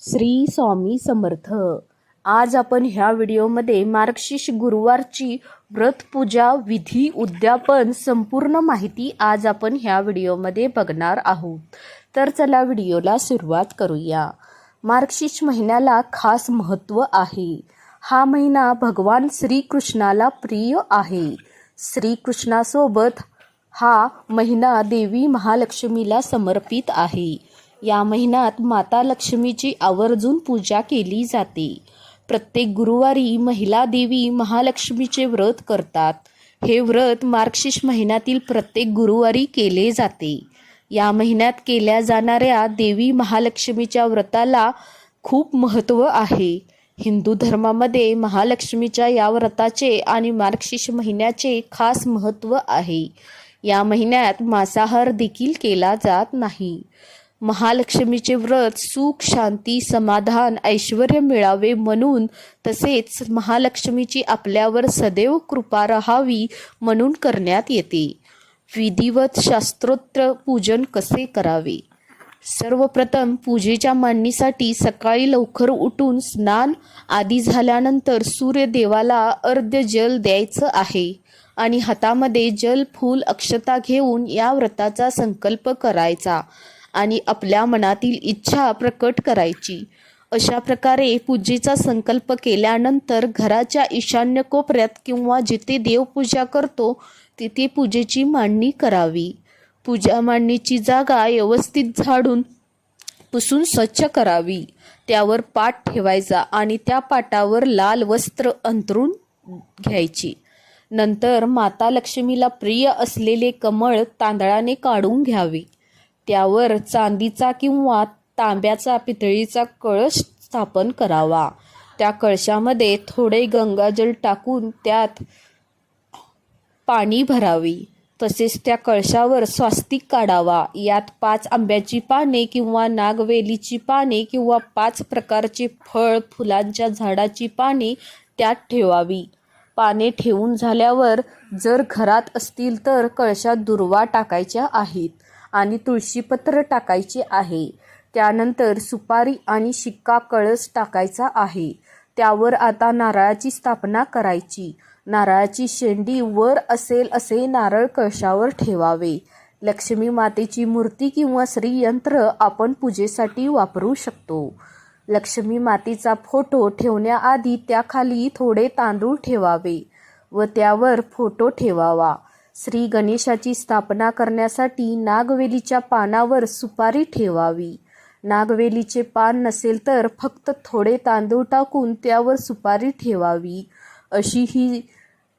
श्री स्वामी समर्थ. आज आपण ह्या व्हिडिओमध्ये मार्गशीर्ष गुरुवारची व्रतपूजा विधी उद्यापन संपूर्ण माहिती आज आपण ह्या व्हिडिओमध्ये बघणार आहोत. तर चला व्हिडिओला सुरुवात करूया. मार्गशीर्ष महिन्याला खास महत्त्व आहे. हा महिना भगवान श्रीकृष्णाला प्रिय आहे. श्रीकृष्णासोबत हा महिना देवी महालक्ष्मीला समर्पित आहे. या महिन्यात माता लक्ष्मीची आवर्जून पूजा केली जाते. प्रत्येक गुरुवारी महिला देवी महालक्ष्मीचे व्रत करतात. हे व्रत मार्गशीर्ष महिन्यातील प्रत्येक गुरुवारी केले जाते. या महिन्यात केल्या जाणाऱ्या देवी महालक्ष्मीच्या व्रताला खूप महत्त्व आहे. हिंदू धर्मामध्ये महालक्ष्मीच्या या व्रताचे आणि मार्गशीर्ष महिन्याचे खास महत्त्व आहे. या महिन्यात मांसाहार देखील केला जात नाही. महालक्ष्मीचे व्रत सुख शांती समाधान ऐश्वर मिळावे म्हणून तसेच महालक्ष्मीची आपल्यावर सदैव कृपा राहावी म्हणून करण्यात येते. विधिवत शास्त्रोत्र पूजन कसे करावे? सर्वप्रथम पूजेच्या मांडणीसाठी सकाळी लवकर उठून स्नान आदी झाल्यानंतर सूर्यदेवाला अर्ध्य जल द्यायचं आहे आणि हातामध्ये जल फूल अक्षता घेऊन या व्रताचा संकल्प करायचा. आणि आपल्या मनातील इच्छा प्रकट करायची. अशा प्रकारे पूजेचा संकल्प केल्यानंतर घराच्या ईशान्य कोपऱ्यात किंवा जिथे देवपूजा करतो तिथे पूजेची मांडणी करावी. पूजा मांडणीची जागा व्यवस्थित झाडून पुसून स्वच्छ करावी. त्यावर पाट ठेवायचा आणि त्या पाटावर लाल वस्त्र अंतरून घ्यायची. नंतर माता लक्ष्मीला प्रिय असलेले कमळ तांदळाने काढून घ्यावे. त्यावर चांदीचा किंवा तांब्याचा पितळीचा कळश स्थापन करावा. त्या कळशामध्ये थोडे गंगाजल टाकून त्यात पाणी भरावी. तसेच त्या कळशावर स्वास्तिक काढावा. यात पाच आंब्याची पाने किंवा नागवेलीची पाने किंवा पाच प्रकारचे फळ फुलांच्या झाडाची पाने त्यात ठेवावी. पाने ठेवून झाल्यावर जर घरात असतील तर कळशात दुर्वा टाकायच्या आहेत. आणि तुळशीपत्र टाकायचे आहे. त्यानंतर सुपारी आणि शिक्का कळस टाकायचा आहे. त्यावर आता नारळाची स्थापना करायची. नारळाची शेंडी वर असेल असे नारळ कळशावर ठेवावे. लक्ष्मी मातेची मूर्ती किंवा श्रीयंत्र आपण पूजेसाठी वापरू शकतो. लक्ष्मी मातेचा फोटो ठेवण्याआधी त्याखाली थोडे तांदूळ ठेवावे व त्यावर फोटो ठेवावा. श्री गणेशाची स्थापना करण्यासाठी नागवेलीच्या पानावर सुपारी ठेवावी. नागवेलीचे पान नसेल तर फक्त थोडे तांदूळ टाकून त्यावर सुपारी ठेवावी. अशी ही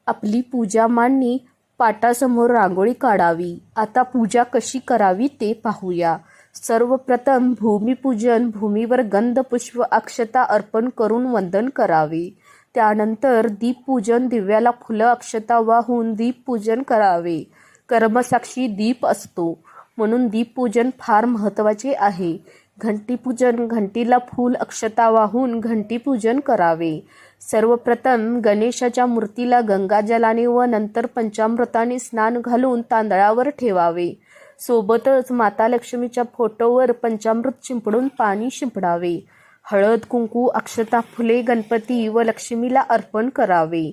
आपली पूजा मांडणी पाटासमोर रांगोळी काढावी. आता पूजा कशी करावी ते पाहूया. सर्वप्रथम भूमिपूजन भूमीवर गंध पुष्प अक्षता अर्पण करून वंदन करावे. त्यानंतर दीपपूजन दिव्याला फुलं अक्षता वाहून दीपपूजन करावे. कर्मसाक्षी दीप असतो. म्हणून दीपपूजन फार महत्त्वाचे आहे. घंटीपूजन घंटीला फूल अक्षता वाहून घंटीपूजन करावे. सर्वप्रथम गणेशाच्या मूर्तीला गंगाजलाने व नंतर पंचामृताने स्नान घालून तांदळावर ठेवावे. सोबतच माता लक्ष्मीच्या फोटोवर पंचामृत शिंपडून पाणी शिंपडावे. हळद कुंकू अक्षता फुले गणपती व लक्ष्मीला अर्पण करावे.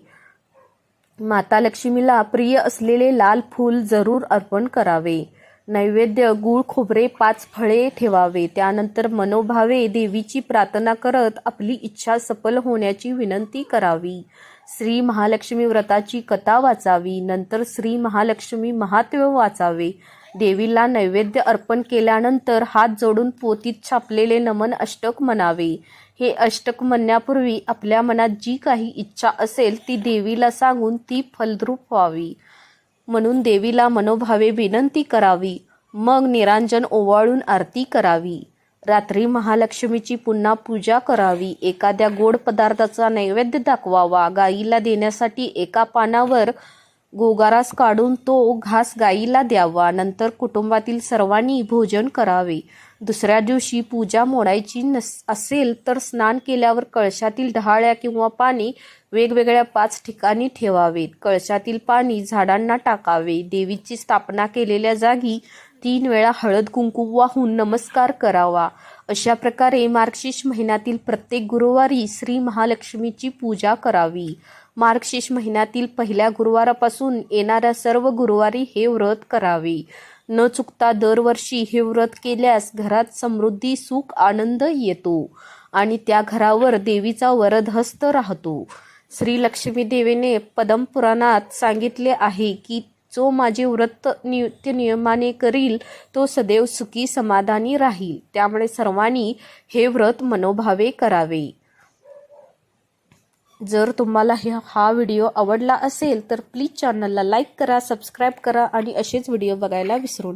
माता लक्ष्मीला प्रिय असलेले लाल फूल जरूर अर्पण करावे. नैवेद्य गूळ खोबरे पाच फळे ठेवावे. त्यानंतर मनोभावे देवीची प्रार्थना करत आपली इच्छा सफल होण्याची विनंती करावी. श्री महालक्ष्मी व्रताची कथा वाचावी. नंतर श्री महालक्ष्मी महात्म्य वाचावे. देवीला नैवेद्य अर्पण केल्यानंतर हात जोडून पोतीत छापलेले नमन अष्टक म्हणावे. हे अष्टक म्हणण्यापूर्वी आपल्या मनात जी काही इच्छा असेल ती देवीला सांगून ती फलद्रूप व्हावी. म्हणून देवीला मनोभावे विनंती करावी. मग निरांजन ओवाळून आरती करावी. रात्री महालक्ष्मीची पुन्हा पूजा करावी. एखाद्या गोड पदार्थाचा नैवेद्य दाखवावा. गाईला देण्यासाठी एका पानावर गोगारास काढून तो घास गाईला द्यावा. नंतर कुटुंबातील सर्वांनी भोजन करावे. दुसऱ्या दिवशी पूजा मोडायची नस असेल तर स्नान केल्यावर कळशातील डहाळ्या किंवा पाणी वेगवेगळ्या पाच ठिकाणी ठेवावेत. कळशातील पाणी झाडांना टाकावे. देवीची स्थापना केलेल्या जागी तीन वेळा हळद कुंकू वाहून नमस्कार करावा. अशा प्रकारे मार्गशीर्ष महिन्यातील प्रत्येक गुरुवारी श्री महालक्ष्मीची पूजा करावी. मार्गशीर्ष महिन्यातील पहिल्या गुरुवारापासून येणाऱ्या सर्व गुरुवारी हे व्रत करावे. न चुकता दरवर्षी हे व्रत केल्यास घरात समृद्धी सुख आनंद येतो आणि त्या घरावर देवीचा वरदहस्त राहतो. श्री लक्ष्मी देवीने पद्मपुराणात सांगितले आहे की जो माझे व्रत नित्य नियमाने करील तो सदैव सुखी समाधानी राहील. त्यामुळे सर्वांनी हे व्रत मनोभावे करावे. जर तुम्हाला हे हा व्हिडिओ आवडला असेल तर प्लीज चॅनलला लाईक करा सबस्क्राईब करा आणि असेच व्हिडिओ बघायला विसरू